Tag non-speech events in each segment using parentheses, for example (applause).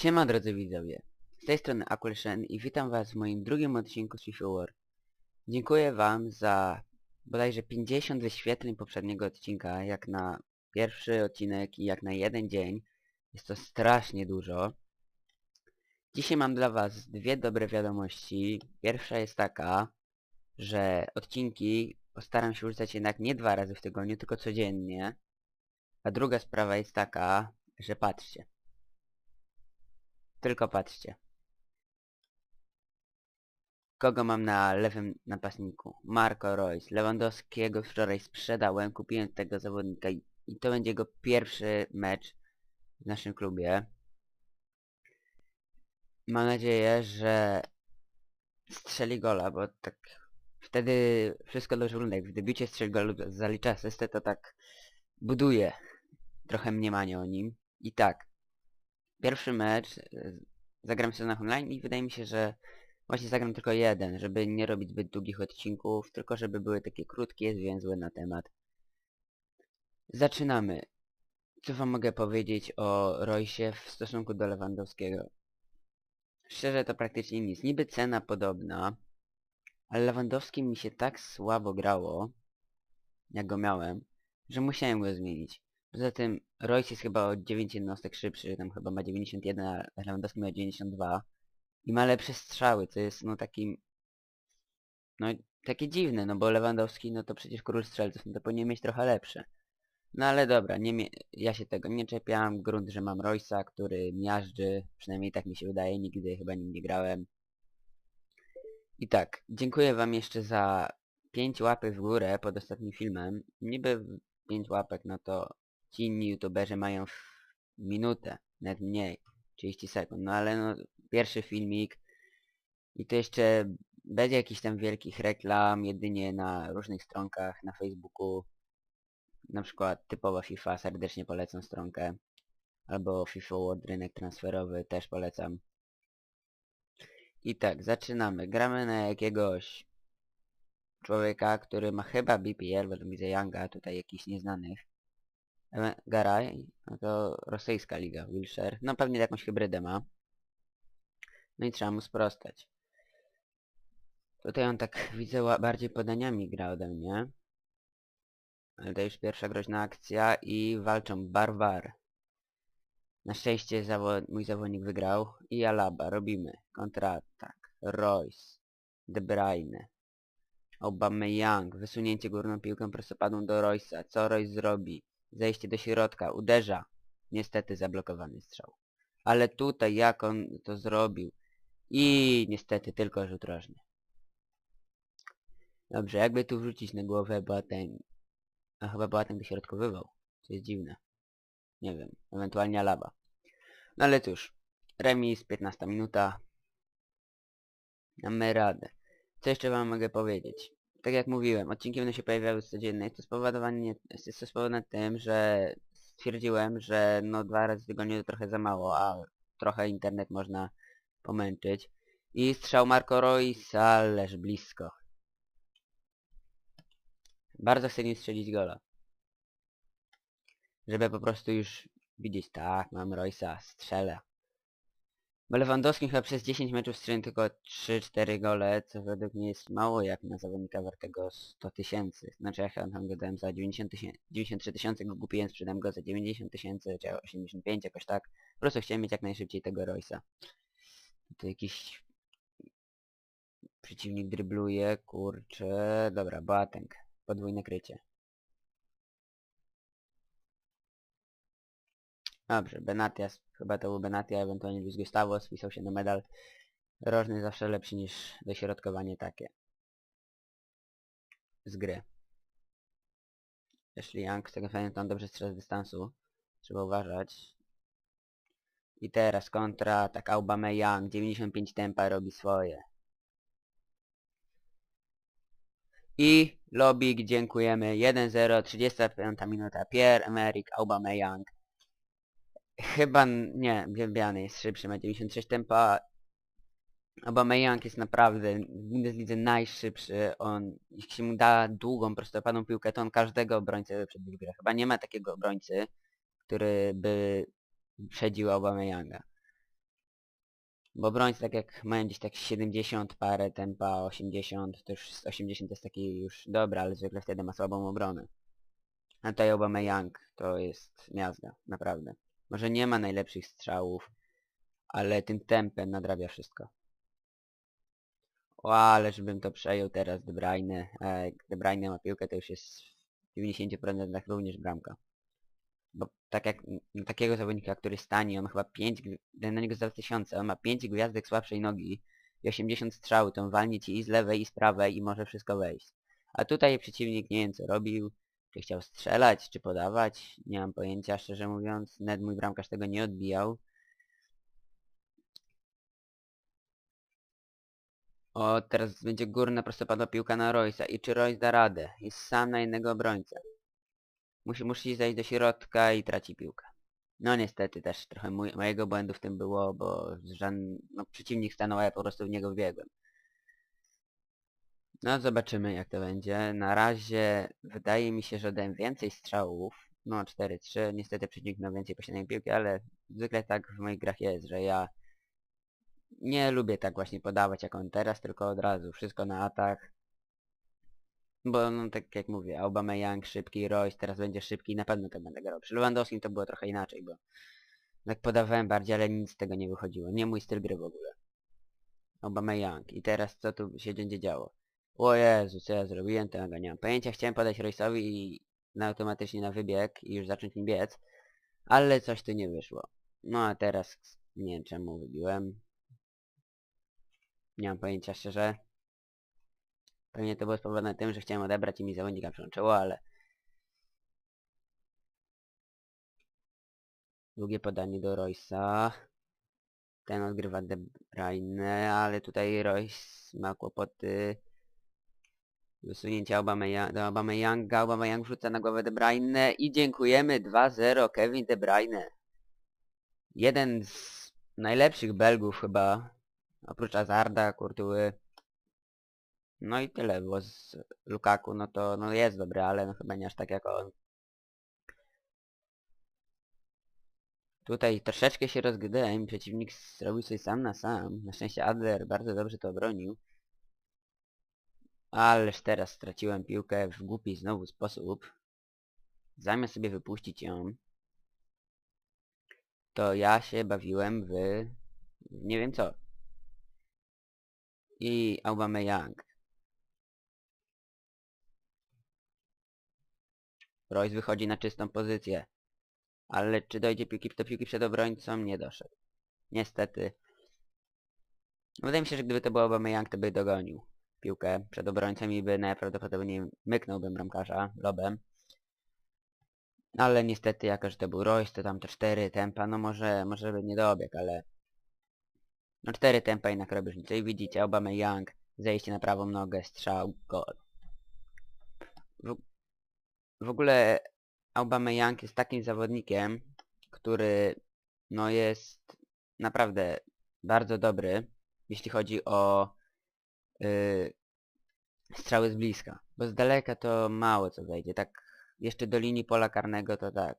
Siema drodzy widzowie, z tej strony Akulshen i witam was w moim drugim odcinku z FIFA War. Dziękuję wam za bodajże 50 wyświetleń poprzedniego odcinka, jak na pierwszy odcinek i jak na jeden dzień. Jest to strasznie dużo. Dzisiaj mam dla was dwie dobre wiadomości. Pierwsza jest taka, że odcinki postaram się wrzucać jednak nie dwa razy w tygodniu, tylko codziennie. A druga sprawa jest taka, że patrzcie. Tylko patrzcie. Kogo mam na lewym napastniku? Marco Royce. Lewandowskiego wczoraj sprzedałem, kupiłem tego zawodnika i, to będzie jego pierwszy mecz w naszym klubie. Mam nadzieję, że strzeli gola, bo tak wtedy wszystko dobrze wygląda. Jak w debiucie strzeli gol, zalicza asystę, to tak buduje trochę mniemanie o nim. I tak, pierwszy mecz y, zagram w sezonach online i wydaje mi się, że właśnie zagram tylko jeden, żeby nie robić zbyt długich odcinków, tylko żeby były takie krótkie, zwięzłe na temat. Zaczynamy. Co wam mogę powiedzieć o Roysie w stosunku do Lewandowskiego? Szczerze to praktycznie nic. Niby cena podobna, ale Lewandowskim mi się tak słabo grało, jak go miałem, że musiałem go zmienić. Poza tym Royce jest chyba o 9 jednostek szybszy, tam chyba ma 91, a Lewandowski ma 92. I ma lepsze strzały, co jest no takim... No takie dziwne, no bo Lewandowski no to przecież król strzelców, no to powinien mieć trochę lepsze. No ale dobra, nie ja się tego nie czepiam, grunt, że mam Royce'a, który miażdży, przynajmniej tak mi się wydaje, nigdy chyba nim nie grałem. I tak, dziękuję wam jeszcze za 5 łapy w górę pod ostatnim filmem. Niby 5 łapek, no to ci inni youtuberzy mają minutę, nawet mniej, 30 sekund, no ale no pierwszy filmik i to jeszcze bez jakichś tam wielkich reklam, jedynie na różnych stronkach, na Facebooku, na przykład typowa FIFA, serdecznie polecam stronkę, albo FIFA World Rynek Transferowy, też polecam. I tak, zaczynamy. Gramy na jakiegoś człowieka, który ma chyba BPL, tu widzę Younga, tutaj jakichś nieznanych. Garaj, no to rosyjska liga, Wilshire. No pewnie jakąś hybrydę ma. No i trzeba mu sprostać. Tutaj on tak (laughs) widzę bardziej podaniami gra ode mnie. Ale to już pierwsza groźna akcja i walczą Barbar. Na szczęście mój zawodnik wygrał i Alaba. Robimy kontratak. Royce. De Bruyne. Aubameyang. Wysunięcie górną piłką prostopadłą do Royce'a. Co Royce zrobi? Zejście do środka. Uderza. Niestety zablokowany strzał. Ale tutaj jak on to zrobił? I niestety tylko rzut rożny. Dobrze, jakby tu wrzucić na głowę Boateng. A chyba Boateng dośrodkowywał. Co jest dziwne. Nie wiem. Ewentualnie Alaba. No ale cóż. Remis, 15 minuta. Mamy radę. Co jeszcze wam mogę powiedzieć? Tak jak mówiłem, odcinki będą się pojawiały codziennie. To spowodowane, jest to spowodowane tym, że stwierdziłem, że no dwa razy w tygodniu to trochę za mało, a trochę internet można pomęczyć. I strzał Marco Royce, ależ blisko. Bardzo chcę nie strzelić gola. Żeby po prostu już widzieć, tak, mam Royce'a, strzelę. Bo Lewandowski chyba przez 10 meczów strzelił tylko 3-4 gole, co według mnie jest mało jak na zawodnika wartego 100 tysięcy. Znaczy ja chyba tam go dałem za 90 tysięcy, 93 tysiące, go kupiłem, sprzedam go za 90 tysięcy, czy 85 jakoś tak. Po prostu chciałem mieć jak najszybciej tego Royce'a. To jakiś przeciwnik drybluje, kurczę, dobra, Boateng, podwójne krycie. Dobrze, Benatias, chyba to był Benatia, ewentualnie Luis Gustavo, spisał się na medal. Rożny zawsze lepszy niż dośrodkowanie takie. Z gry. Ashley Young, z tego pamiętam, dobrze strzela z dystansu. Trzeba uważać. I teraz kontra, tak Aubameyang, 95 tempa robi swoje. I Lobik, dziękujemy. 1-0, 35 minuta. Pierre-Emerick Aubameyang. Chyba, nie, Wielbiany jest szybszy, ma 96 tempa. Aubameyang jest naprawdę w Bundeslidze najszybszy. On, jeśli się mu da długą, prostopadłą piłkę, to on każdego obrońcę wyprzedził w. Chyba nie ma takiego obrońcy, który by wyprzedził Aubameyanga. Bo obrońcy tak jak mają gdzieś tak 70 parę, tempa 80, to już 80 jest taki już dobra, ale zwykle wtedy ma słabą obronę. A tutaj Young to jest miazga, naprawdę. Może nie ma najlepszych strzałów, ale tym tempem nadrabia wszystko. O, ale żebym to przejął teraz De Bruyne. Jak De Bruyne ma piłkę, to już jest w 90% również bramka. Bo tak jak n- takiego zawodnika, który stanie, on ma chyba 5, na niego za tysiące, on ma 5 gwiazdek słabszej nogi i 80 strzału, to on walnie ci i z lewej i z prawej i może wszystko wejść. A tutaj przeciwnik nie wiem co robił, czy chciał strzelać, czy podawać, nie mam pojęcia szczerze mówiąc, nawet mój bramkarz tego nie odbijał. O, teraz będzie górna prostopadła piłka na Roysa i czy Royce da radę? Jest sam na jednego obrońcę. Musi, musi zejść do środka i traci piłkę. No niestety też trochę mój, mojego błędu w tym było, bo żaden, no, przeciwnik stanął, a ja po prostu w niego wbiegłem. No zobaczymy jak to będzie. Na razie wydaje mi się, że dałem więcej strzałów. No 4-3. Niestety przeciwnik miał więcej posiadanej piłki, ale zwykle tak w moich grach jest, że ja nie lubię tak właśnie podawać jak on teraz, tylko od razu. Wszystko na atak. Bo no tak jak mówię, Aubameyang szybki, Royce teraz będzie szybki i na pewno to będę grał. Przy Lewandowskim to było trochę inaczej, bo tak podawałem bardziej, ale nic z tego nie wychodziło. Nie mój styl gry w ogóle. Aubameyang. I teraz co tu się będzie działo? O Jezu, co ja zrobiłem, tego nie mam pojęcia. Chciałem podać Royce'owi i na automatycznie na wybieg i już zacząć nim biec. Ale coś tu nie wyszło. No a teraz nie wiem czemu wybiłem. Nie mam pojęcia szczerze. Pewnie to było spowodowane tym, że chciałem odebrać i mi zawodnika przyłączyło, ale... Długie podanie do Royce'a. Ten odgrywa De Bruyne, ale tutaj Royce ma kłopoty. Wysunięcie Aubameyang, do Aubameyanga. Aubameyang wrzuca na głowę De Bruyne i dziękujemy 2-0 Kevin De Bruyne. Jeden z najlepszych Belgów chyba. Oprócz Azarda, Courtois. No i tyle, bo z Lukaku no to no jest dobry, ale no chyba nie aż tak jak on. Tutaj troszeczkę się rozgdałem, przeciwnik zrobił sobie sam na sam. Na szczęście Adler bardzo dobrze to obronił. Ależ teraz straciłem piłkę w głupi znowu sposób. Zamiast sobie wypuścić ją, to ja się bawiłem w... nie wiem co. I Aubameyang. Royce wychodzi na czystą pozycję. Ale czy dojdzie piłki do piłki przed obrońcą? Nie doszedł. Niestety. Wydaje mi się, że gdyby to był Aubameyang, to by dogonił piłkę przed obrońcą i by najprawdopodobniej myknąłbym bramkarza lobem. Ale niestety, jako że to był Royce, to tam te 4 tempa, no może, może by nie dobiegł, ale... No 4 tempa jednak robi różnicę. I widzicie, Aubameyang, zejście na prawą nogę, strzał, gol. W, w ogóle Aubameyang jest takim zawodnikiem, który no jest naprawdę bardzo dobry, jeśli chodzi o yy, strzały z bliska. Bo z daleka to mało co wejdzie. Tak jeszcze do linii pola karnego to tak.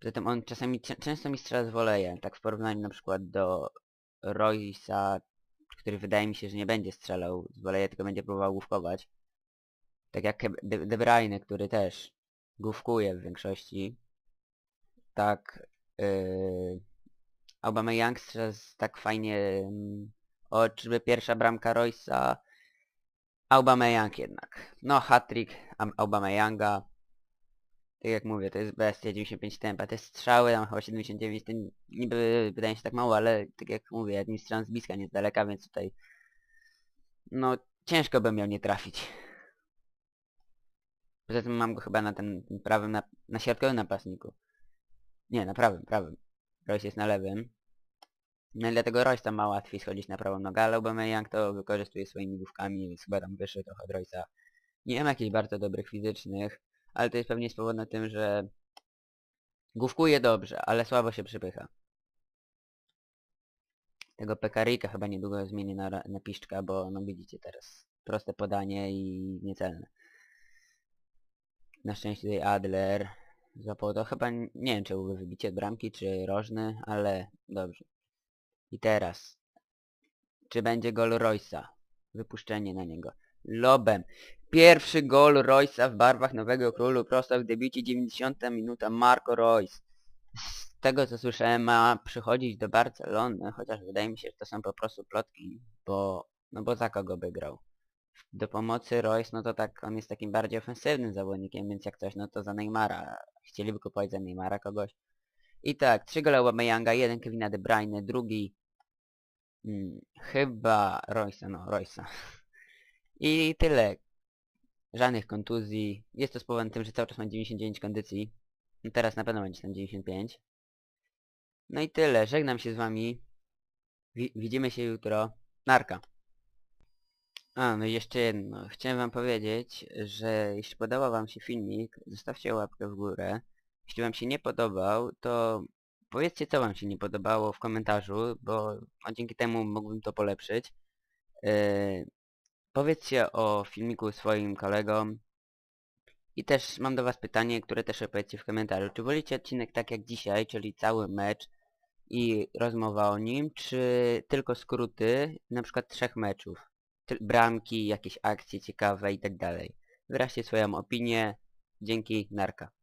Poza tym on czasami często mi strzela z woleja, tak w porównaniu na przykład do Roysa, który wydaje mi się, że nie będzie strzelał z woleja, tylko będzie próbował główkować. Tak jak De, De Bruyne, który też główkuje w większości. Tak yy, Aubameyang strzela z tak fajnie mm, o czyżby pierwsza bramka Roysa Aubameyang jednak. No hat-trick Am- Aubameyanga. Tak jak mówię, to jest bestia 95 tempa. Te strzały tam chyba 79, to niby wydaje się tak mało, ale tak jak mówię, mi strzelam z bliska, nie z daleka, więc tutaj no ciężko bym miał nie trafić. Poza tym mam go chyba na ten prawym, na, na środkowym napastniku. Nie, na prawym, prawym. Royce jest na lewym. No i dlatego Royce ma łatwiej schodzić na prawą nogę, ale Aubameyang to wykorzystuje swoimi główkami, więc chyba tam wyższy trochę od Royce'a. Nie ma jakichś bardzo dobrych fizycznych, ale to jest pewnie spowodowane tym, że główkuje dobrze, ale słabo się przypycha. Tego Pekarika chyba niedługo zmienię na, na piszczka, bo no widzicie teraz proste podanie i niecelne. Na szczęście tutaj Adler złapał to chyba, nie wiem czy były wybicie bramki, czy rożny, ale dobrze. I teraz czy będzie gol Royce'a. Wypuszczenie na niego. Lobem. Pierwszy gol Royce'a w barwach Nowego Królu prosto w debiucie 90 minuta Marco Royce. Z tego co słyszałem ma przychodzić do Barcelony, chociaż wydaje mi się, że to są po prostu plotki, bo no bo za kogo by grał? Do pomocy Royce, no to tak, on jest takim bardziej ofensywnym zawodnikiem, więc jak coś, no to za Neymara. Chcieliby kupować za Neymara kogoś. I tak, trzy gole Aubameyanga, jeden Kevina De Bruyne, drugi hmm, chyba Royce'a, no Royce'a. (laughs) I tyle. Żadnych kontuzji. Jest to spowodowane tym, że cały czas ma 99 kondycji. No teraz na pewno będzie tam 95. No i tyle. Żegnam się z wami. Wi widzimy się jutro. Narka. A, no i jeszcze jedno. Chciałem wam powiedzieć, że jeśli podobał wam się filmik, zostawcie łapkę w górę. Jeśli wam się nie podobał, to powiedzcie co wam się nie podobało w komentarzu, bo a dzięki temu mógłbym to polepszyć. Yy, powiedzcie o filmiku swoim kolegom. I też mam do was pytanie, które też opowiedzcie w komentarzu. Czy wolicie odcinek tak jak dzisiaj, czyli cały mecz i rozmowa o nim, czy tylko skróty, na przykład trzech meczów? Bramki, jakieś akcje ciekawe i tak dalej. Wyraźcie swoją opinię. Dzięki, narka.